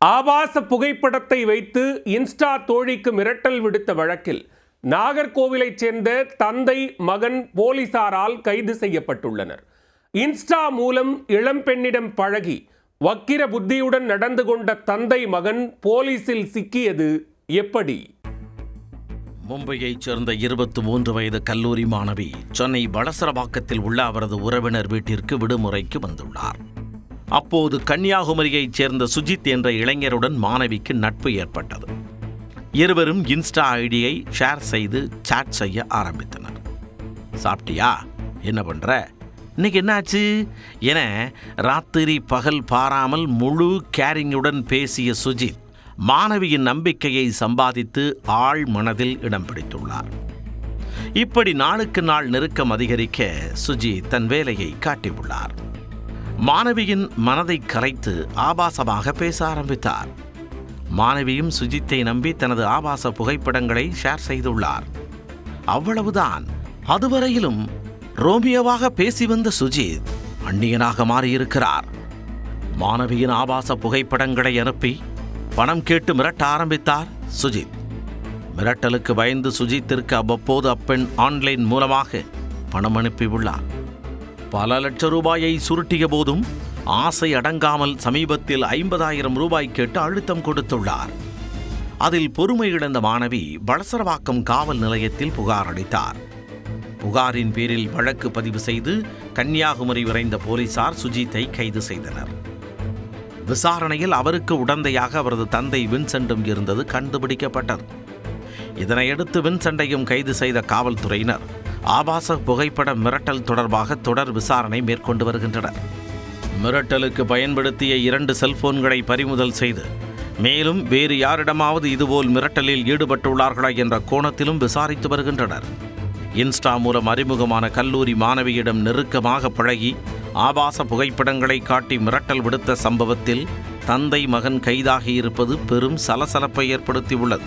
ஆபாச புகைப்படத்தை வைத்து இன்ஸ்டா தோழிக்கு மிரட்டல் விடுத்த வழக்கில் நாகர்கோவிலைச் சேர்ந்த தந்தை மகன் போலீசாரால் கைது செய்யப்பட்டுள்ளனர். இன்ஸ்டா மூலம் இளம்பெண்ணிடம் பழகி வக்கிர புத்தியுடன் நடந்து கொண்ட தந்தை மகன் போலீசில் சிக்கியது எப்படி? மும்பையைச் சேர்ந்த இருபத்தி மூன்று வயது கல்லூரி மாணவி சென்னை வளசரவாக்கத்தில் உள்ள அவரது உறவினர் வீட்டிற்கு விடுமுறைக்கு வந்துள்ளார். அப்போது கன்னியாகுமரியைச் சேர்ந்த சுஜித் என்ற இளைஞருடன் மாணவிக்கு நட்பு ஏற்பட்டது. இருவரும் இன்ஸ்டா ஐடியை ஷேர் செய்து சாட் செய்ய ஆரம்பித்தனர். சாப்பிட்டியா என்ன பண்ணுற இன்னைக்கு என்னாச்சு? என ராத்திரி பகல் பாராமல் முழு கேரிங்குடன் பேசிய சுஜித் மாணவியின் நம்பிக்கையை சம்பாதித்து ஆழ் மனதில் இடம் பிடித்துள்ளார். இப்படி நாளுக்கு நாள் நெருக்கம் அதிகரிக்க சுஜி தன் வேலையை காட்டியுள்ளார். மாணவியின் மனதை கரைத்து ஆபாசமாக பேச ஆரம்பித்தார். மாணவியும் சுஜித்தை நம்பி தனது ஆபாச புகைப்படங்களை ஷேர் செய்துள்ளார். அவ்வளவுதான். அதுவரையிலும் ரோமியோவாக பேசி வந்த சுஜித் அந்நியனாக மாறியிருக்கிறார். மாணவியின் ஆபாச புகைப்படங்களை அனுப்பி பணம் கேட்டு மிரட்ட ஆரம்பித்தார் சுஜித். மிரட்டலுக்கு பயந்து சுஜித்திற்கு அவ்வப்போது அப்பெண் ஆன்லைன் மூலமாக பணம் அனுப்பியுள்ளார். பல லட்ச ரூபாயை சுருட்டிய போதும் ஆசை அடங்காமல் சமீபத்தில் ஐம்பதாயிரம் ரூபாய் கேட்டு அழுத்தம் கொடுத்துள்ளார். அதில் பொறுமை இழந்த மாணவி வளசரவாக்கம் காவல் நிலையத்தில் புகார் அளித்தார். புகாரின் பேரில் வழக்கு பதிவு செய்து கன்னியாகுமரி விரைந்த போலீசார் சுஜித்தை கைது செய்தனர். விசாரணையில் அவருக்கு உடந்தையாக அவரது தந்தை வின்சென்டும் இருந்தது கண்டுபிடிக்கப்பட்டது. இதனையடுத்து வின்சென்டையும் கைது செய்த காவல்துறையினர் ஆபாச புகைப்பட மிரட்டல் தொடர்பாக தொடர் விசாரணை மேற்கொண்டு வருகின்றனர் மிரட்டலுக்கு பயன்படுத்திய இரண்டு செல்போன்களை பறிமுதல் செய்து மேலும் வேறு யாரிடமாவது இதுபோல் மிரட்டலில் ஈடுபட்டுள்ளார்களா என்ற கோணத்திலும் விசாரித்து வருகின்றனர். இன்ஸ்டா மூலம் அறிமுகமான கல்லூரி மாணவியிடம் நெருக்கமாக பழகி ஆபாச புகைப்படங்களை காட்டி மிரட்டல் விடுத்த சம்பவத்தில் தந்தை மகன் கைதாகியிருப்பது பெரும் சலசலப்பை ஏற்படுத்தியுள்ளது.